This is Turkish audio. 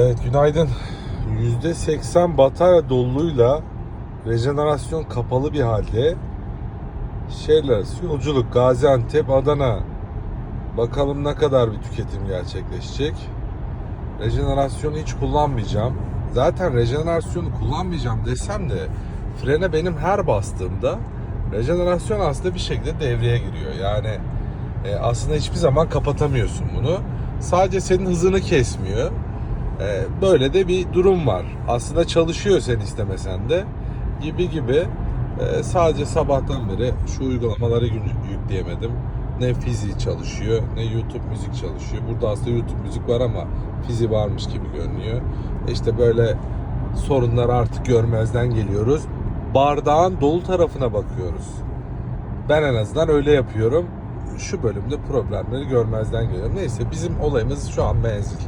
Evet günaydın. %80 batarya doluluğuyla rejenerasyon kapalı bir halde arası yolculuk Gaziantep Adana bakalım ne kadar bir tüketim gerçekleşecek. Rejenerasyonu hiç kullanmayacağım. Zaten rejenerasyonu kullanmayacağım desem de frene benim her bastığımda rejenerasyon aslında bir şekilde devreye giriyor. Yani e, aslında hiçbir zaman kapatamıyorsun bunu. Sadece senin hızını kesmiyor. E, böyle de bir durum var. Aslında çalışıyor sen istemesen de gibi gibi. E, sadece sabahtan beri şu uygulamaları yü- yükleyemedim. Ne Fizi çalışıyor ne YouTube müzik çalışıyor. Burada aslında YouTube müzik var ama Fizi varmış gibi görünüyor. İşte böyle sorunları artık görmezden geliyoruz. Bardağın dolu tarafına bakıyoruz. Ben en azından öyle yapıyorum. Şu bölümde problemleri görmezden geliyorum. Neyse bizim olayımız şu an menzil.